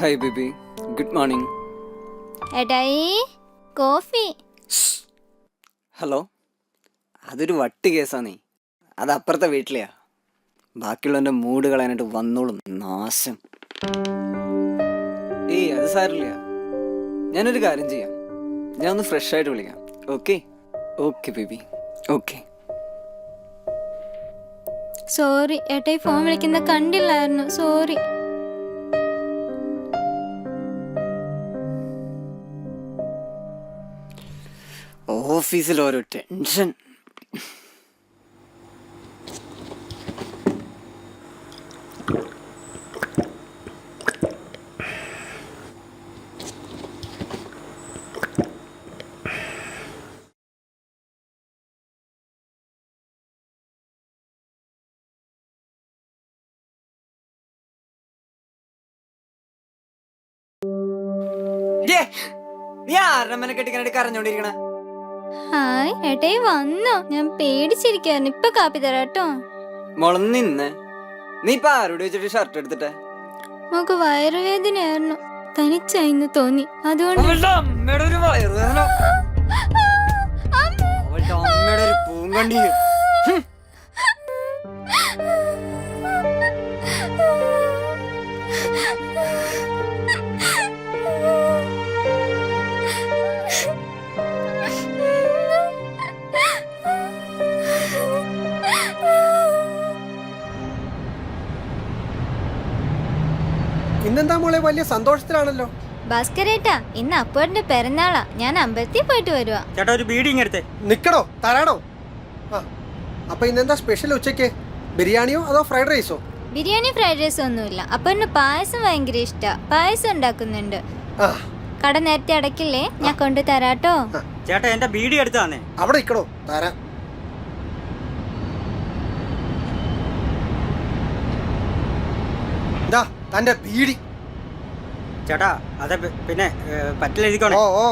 Hi baby good morning എടായി coffee. Hello അതൊരു വട്ട് കേസാന്നേ അത് അപ്പുറത്തെ വീട്ടിലെയാ. ബാക്കിയുള്ളവന്റെ മൂഡ് കളയാനായിട്ട് വന്നോളും. നാശം. ഏയ് അത് സാരില്ല ഞാനൊരു കാര്യം ചെയ്യാം. ഞാൻ ഒന്ന് ഫ്രഷ് ആയിട്ട് വിളിക്കാം. Okay okay baby okay sorry ഏട്ടായി phone വിളിക്കുന്ന കണ്ടില്ലായിരുന്നു. സോറി ഓഫീസിൽ ഓരോ ടെൻഷൻ. നീ ആരുടെ കെട്ടിക്കാനായിട്ട് കരഞ്ഞോണ്ടിരിക്കണേ. ഹായ് ഏട്ടായി വന്നോ. ഞാൻ പേടിച്ചിരിക്കായിരുന്നു ഇപ്പൊ കാപ്പി തരാട്ടോ. മുളന്ന് നിന്ന്. നീ ഇപ്പൊ ആരോട് വെച്ചിട്ട് ഷർട്ട് എടുത്തിട്ടെ? നമുക്ക് വയറുവേദനയായിരുന്നു. തനിച്ചായിന്ന് തോന്നി. അതുകൊണ്ട് അവളുടെ അമ്മയുടെ ഒരു വയറുവേദന. അവളുടെ അമ്മയുടെ ഒരു പൂങ്കണ്ടി. ഇന്നെന്താ മോളെ വലിയ സന്തോഷത്തിലാണല്ലോ. ഭാസ്കരേട്ടാ ഇന്ന് അപ്പോഴിന്റെ പിറന്നാളാ. ഞാൻ അമ്പലത്തിൽ പോയിട്ട് വരുവാ. ചേട്ടാ ഒരു ബീഡി എടുത്തേ. നിക്കണോ തരാണോ ആ അപ്പൊ ഇന്നെന്താ സ്പെഷ്യൽ ഉച്ചയ്ക്ക്? ബിരിയാണിയോ അതോ ഫ്രൈഡ് റൈസോ ബിരിയാണി ഫ്രൈഡ് റൈസ് ഒന്നുമില്ല. അപ്പോഴിന് പായസം ഭയങ്കര ഇഷ്ടാ. പായസം ഉണ്ടാക്കുന്നുണ്ട്. ആ. കട നേരത്തെ അടക്കില്ലേ? ഞാൻ കൊണ്ട് തരാട്ടോ. ചേട്ടാ എന്റെ ബീഡി എടുത്താന്നേ തന്നെ. അവിടെ നിക്കണോ തരാം. എന്താ തന്റെ ബീഡി. ചേട്ടാ അതെ പിന്നെ പറ്റില്ല പറ്റിലെഴുതിക്കോണേ ഓ ഓ.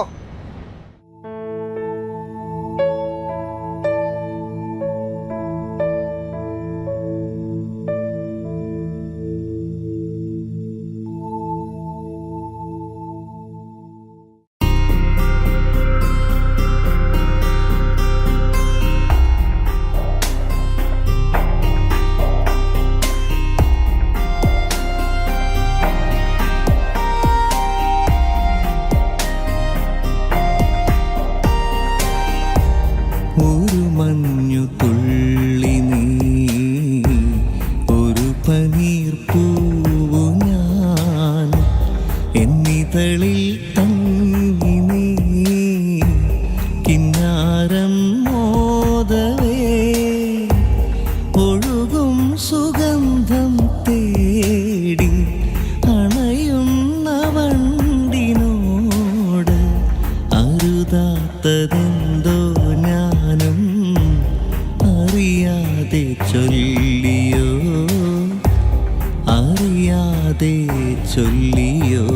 കിന്നാരം മോദവേ ഒഴുകും സുഗന്ധം തേടി അണയുന്ന വണ്ടിനോട് അരുതാത്തതെന്തോ ഞാനും അറിയാതെ ചൊല്ലിയോ അറിയാതെ ചൊല്ലിയോ.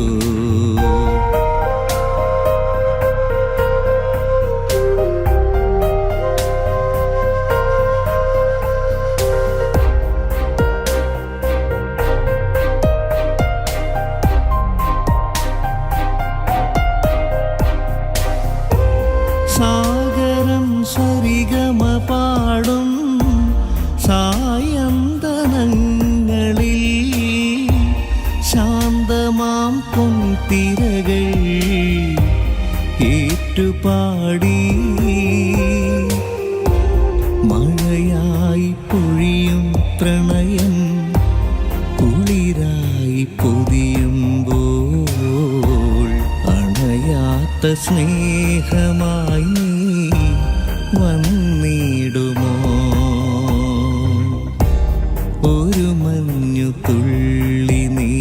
സരിഗമ പാടും സായന്തനങ്ങളിൽ ശാന്തമാം പൊൻതിരകൾ ഏറ്റുപാടി. മഴയായി പൊഴിയും പ്രണയം കുളിരായി പൊതിയുമ്പോൾ അണയാത്ത സ്നേഹമായി വന്നിടുമോ? ഒരു നീ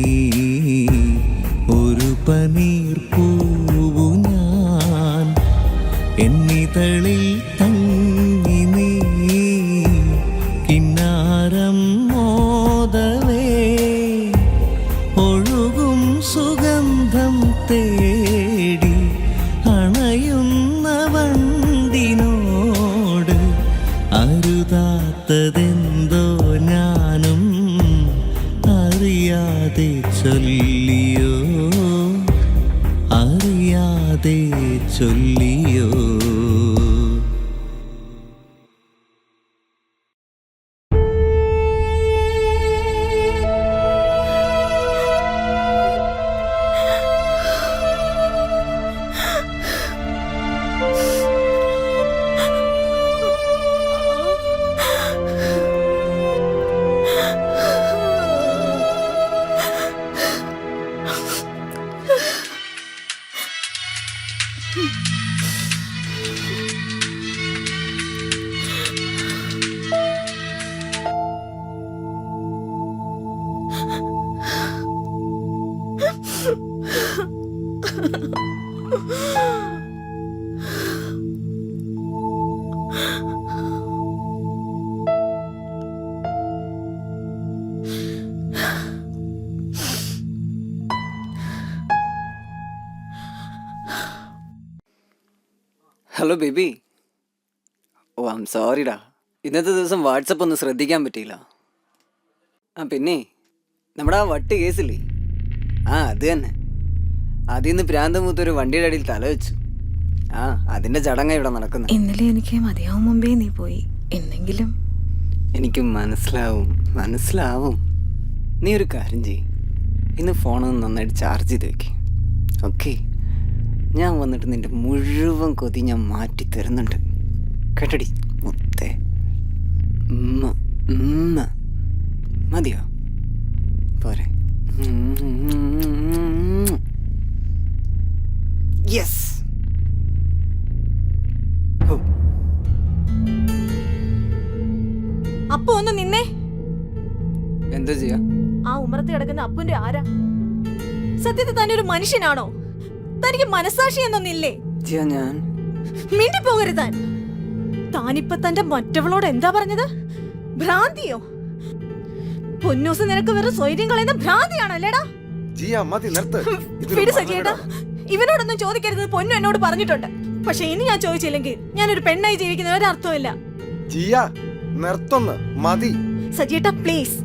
ഒരു പനീർ പൂവു ഞാൻ. എന്നിതളിൽ അറിയാതെ ചൊല്ലിയോ? അറിയാതെ ചൊല്ലിയോ? ഹലോ ബേബി ഓ ഐം സോറിടാ ഇന്നത്തെ ദിവസം വാട്സപ്പ് ഒന്ന് ശ്രദ്ധിക്കാൻ പറ്റിയില്ല. ആ പിന്നെ? നമ്മുടെ ആ വട്ട് കേസില്ലേ? ആ അത് തന്നെ. അതിൽ നിന്ന് ഒരു മൂത്തൊരു വണ്ടിയുടെ അടിയിൽ തല വെച്ചു. ആ അതിന്റെ ചടങ്ങ ഇവിടെ നടക്കുന്നു. ഇന്നലെ എനിക്ക് മതിയാവും മുമ്പേ നീ പോയി. എന്നെങ്കിലും. എനിക്ക് മനസ്സിലാവും മനസ്സിലാവും. നീ ഒരു കാര്യം ചെയ്യും. ഇന്ന് ഫോണൊന്ന് നന്നായിട്ട് ചാർജ് ചെയ്ത് വെക്ക്. ഓക്കെ ഞാൻ വന്നിട്ട് നിന്റെ മുഴുവൻ കൊതി ഞാൻ മാറ്റി തരുന്നുണ്ട്. കേട്ടടി? മുത്തേ. ഉമ്മ ഉമ്മ. മതിയോ? പോരെ. യെസ് അപ്പൊ ഒന്ന് നിന്നേ. എന്താ ചെയ്യാ? ആ ഉമ്മറത്ത് കിടക്കുന്ന അപ്പുന്റെ ആരാ? സത്യത്തിൽ തന്നെ ഒരു മനുഷ്യനാണോ? തനിക്ക് മനസാക്ഷി എന്നൊന്നില്ലേ? ഞാൻ. മിണ്ടി പോകരുത് താൻ തന്റെ മറ്റവളോട് എന്താ പറഞ്ഞത്? ഭ്രാന്തിയോ? പൊന്നൂസ് നിനക്ക് വെറും സ്വൈര്യം കളയുന്ന ഭ്രാന്തിയാണല്ലേടാ? ഇവനോടൊന്നും ചോദിക്കരുത്. പൊന്നു എന്നോട് പറഞ്ഞിട്ടുണ്ട്. പക്ഷെ ഇനി ഞാൻ ചോദിച്ചില്ലെങ്കിൽ ഞാനൊരു പെണ്ണായി ജീവിക്കുന്ന ഒരർത്ഥമില്ല ജിയ നിർത്തൊന്ന്. മതി. സജിയേട്ടാ പ്ലീസ്.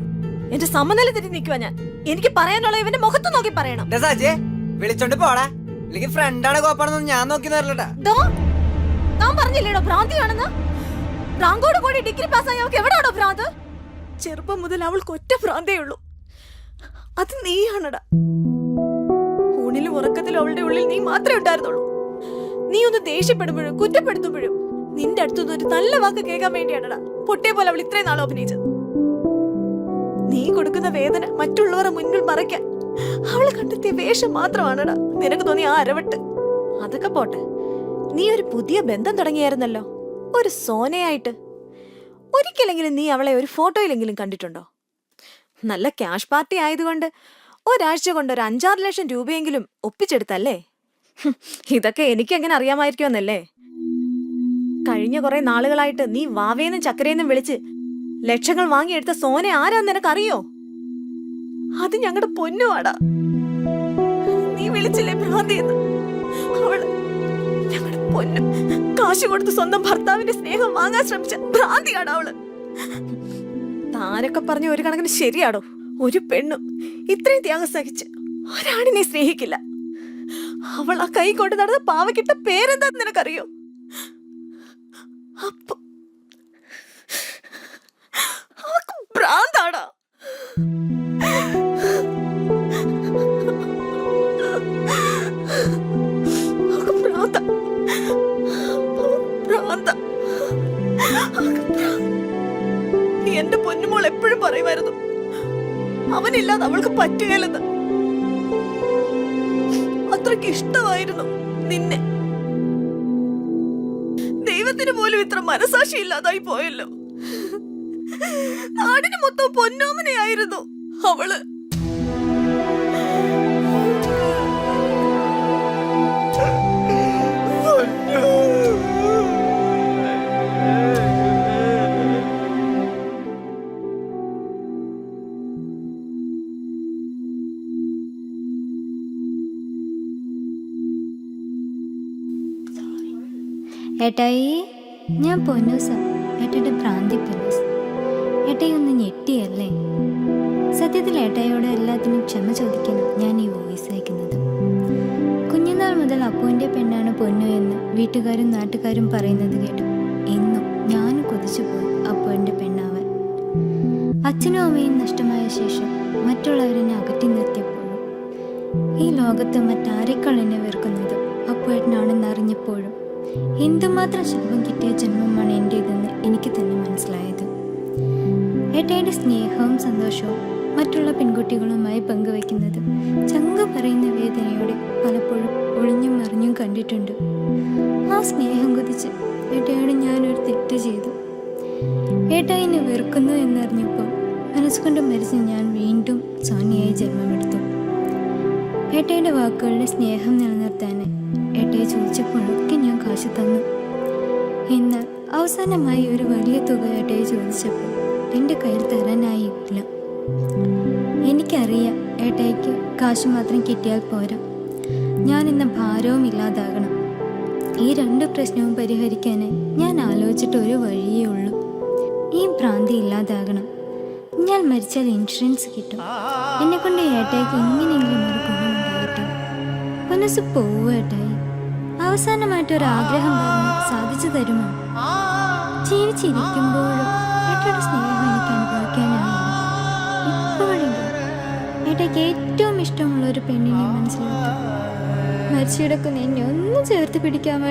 എന്റെ സമനില തെറ്റി നിൽക്കുവാ ഞാൻ. എനിക്ക് പറയാനുള്ള ഇവന്റെ മുഖത്ത് നോക്കി പറയണം. സാജേ വിളിച്ചോണ്ട് പോടാ. അല്ലെങ്കിൽ ഫ്രണ്ടാണ് കോപ്പാണെന്ന് ഞാൻ നോക്കി തരലട്ടാ ദോ, താൻ പറഞ്ഞില്ലേടോ ഭ്രാന്തിയാണെന്ന്? ഭ്രാങ്കോട് കൂടി ഡിഗ്രി പാസ്സായി അവൾക്ക് എവിടാണോ ഭ്രാന്ത്? ചെറുപ്പം മുതൽ അവൾക്ക് ഒറ്റ ഭ്രാന്തേ ഉള്ളൂ. അത് നീയാണടാ. ഊണിലും ഉറക്കത്തിലും അവളുടെ ഉള്ളിൽ നീ മാത്രമേ ഉണ്ടായിരുന്നുള്ളൂ. നീ ഒന്ന് ദേഷ്യപ്പെടുമ്പോഴും കുറ്റപ്പെടുത്തുമ്പോഴും നിന്റെ അടുത്തുനിന്ന് ഒരു നല്ല വാക്ക് കേൾക്കാൻ വേണ്ടിയാണടാ. പൊട്ടേ പോലെ അവൾ ഇത്രയും നാളും അഭിനയിച്ചത്. നീ കൊടുക്കുന്ന വേദന മറ്റുള്ളവരെ മുന്നിൽ മറയ്ക്കാൻ അവൾ കണ്ടെത്തിയ വേഷം മാത്രമാണടാ. നിനക്ക് തോന്നിയ ആ അരവട്ട്. അതൊക്കെ പോട്ടെ. നീ ഒരു പുതിയ ബന്ധം തുടങ്ങിയായിരുന്നല്ലോ. ഒരു സോനയായിട്ട്. ഒരിക്കലെങ്കിലും നീ അവളെ ഒരു ഫോട്ടോയിലെങ്കിലും കണ്ടിട്ടുണ്ടോ? നല്ല ക്യാഷ് പാർട്ടി ആയതുകൊണ്ട് ഒരാഴ്ച കൊണ്ട് ഒരു അഞ്ചാറ് ലക്ഷം രൂപയെങ്കിലും ഒപ്പിച്ചെടുത്തല്ലേ? ഇതൊക്കെ എനിക്ക് എങ്ങനെ അറിയാമായിരിക്കുമെന്നല്ലേ? കഴിഞ്ഞ കുറെ നാളുകളായിട്ട് നീ വാവേന്നും ചക്കരയെന്നും വിളിച്ച് ലക്ഷങ്ങൾ വാങ്ങിയെടുത്ത സോനെ ആരാന്ന് നിനക്കറിയോ? അത് ഞങ്ങളുടെ പൊന്നുവാടാ. നീ വിളിച്ചില്ലേ ഭ്രാന്തി അവൾ ഞങ്ങളുടെ പൊന്നു കാശ് കൊടുത്ത് സ്വന്തം ഭർത്താവിന്റെ സ്നേഹം വാങ്ങാൻ ശ്രമിച്ച ഭ്രാന്തിയാണ് അവൾ. താനൊക്കെ പറഞ്ഞ ഒരു കണക്കിന് ശരിയാടോ? ഒരു പെണ്ണും ഇത്രയും ത്യാഗം സഹിച്ച് ഒരാണിനെ സ്നേഹിക്കില്ല. അവൾ ആ കൈ കൊണ്ട് നടന്ന പാവക്കിട്ട പേരെന്താന്ന് നിനക്കറിയോ. എന്റെ പൊന്നുമോൾ എപ്പോഴും പറയുമായിരുന്നു അവനില്ലാതെ അവൾക്ക് പറ്റുകയില്ലെന്ന്. അത്രയ്ക്ക് ഇഷ്ടമായിരുന്നു നിന്നെ. ദൈവത്തിന് പോലും ഇത്ര മനസാക്ഷി ഇല്ലാതായി പോയല്ലോ. നാടിന് മൊത്തം പൊന്നോമനയായിരുന്നു അവൾ. ഏട്ടായി ഞാൻ പൊന്നൂസ. ഏട്ടയുടെ ഭ്രാന്തി പൊന്നൂസ്. ഏട്ടായി ഒന്ന് ഞെട്ടിയല്ലേ? സത്യത്തിൽ ഏട്ടായിയോട് എല്ലാത്തിനും ക്ഷമ ചോദിക്കണം ഞാൻ ഈ വോയിസ് അയക്കുന്നത്. കുഞ്ഞുനാൾ മുതൽ അപ്പുവിന്റെ പെണ്ണാണ് പൊന്നു എന്ന് വീട്ടുകാരും നാട്ടുകാരും പറയുന്നത് കേട്ടു. എന്നും ഞാനും കൊതിച്ചു പോയി അപ്പുവിന്റെ പെണ്ണാവാൻ. അച്ഛനും അമ്മയും നഷ്ടമായ ശേഷം മറ്റുള്ളവരെന്നെ അകറ്റി നിർത്തിയപ്പോഴും ഈ ലോകത്ത് മറ്റാരെക്കാൾ എന്നെ വെറുക്കുന്നത് അപ്പുവേട്ടനാണെന്ന് അറിഞ്ഞപ്പോഴും എന്തുമാത്രം ശാപം കിട്ടിയ ജന്മമാണ് എന്റേതെന്ന് എനിക്ക് തന്നെ മനസ്സിലായത്. ഏട്ടയുടെ സ്നേഹവും സന്തോഷവും മറ്റുള്ള പെൺകുട്ടികളുമായി പങ്കുവയ്ക്കുന്നത് ചങ്ക പറയുന്ന വേദനയോടെ പലപ്പോഴും ഒളിഞ്ഞും മറിഞ്ഞും കണ്ടിട്ടുണ്ട്. ആ സ്നേഹം കുതിച്ച് ഏട്ടയോട് ഞാനൊരു തെറ്റ് ചെയ്തു. ഏട്ട എന്നെ വെറുക്കുന്നു എന്നറിഞ്ഞപ്പോൾ മനസ്സുകൊണ്ട് മരിച്ച് ഞാൻ വീണ്ടും സോനിയായി ജന്മമെടുത്തു. ഏട്ടയുടെ വാക്കുകളുടെ സ്നേഹം നിലനിർത്താൻ ഏട്ടയെ ചോദിച്ചപ്പോഴും കാശ് തന്നു എന്നാൽ അവസാനമായി ഒരു വലിയ തുക ഏട്ടയെ ചോദിച്ചപ്പോൾ എന്റെ കയ്യിൽ തരാനായില്ല. എനിക്കറിയാം ഏട്ടയ്ക്ക് കാശ് മാത്രം കിട്ടിയാൽ പോരാ. ഞാൻ ഇന്ന് ഭാരവും ഇല്ലാതാകണം. ഈ രണ്ട് പ്രശ്നവും പരിഹരിക്കാനായി ഞാൻ ആലോചിച്ചിട്ട് ഒരു വഴിയേ ഉള്ളൂ. ഈ ഭ്രാന്തി ഇല്ലാതാകണം. ഞാൻ മരിച്ചാൽ ഇൻഷുറൻസ് കിട്ടും. എന്നെ കൊണ്ട് ഏട്ടായിക്ക് എങ്ങനെയെങ്കിലും ഒരു ഗുണമുണ്ടാകട്ടെ മനസ്സ് പോവുക ഏട്ടായി. അവസാനമായിട്ട് ഒരു ആഗ്രഹം പറഞ്ഞു. സാധിച്ചു തരുമോ? ജീവിച്ചിരിക്കുമ്പോഴും ഏട്ടയുടെ സ്നേഹം ഏട്ടയ്ക്ക് ഏറ്റവും ഇഷ്ടമുള്ള ഒരു പെണ്ണിനെ മനസ്സിലാക്കി. മരിച്ചു എന്നെ ഒന്ന് ചേർത്ത് പിടിക്കാൻ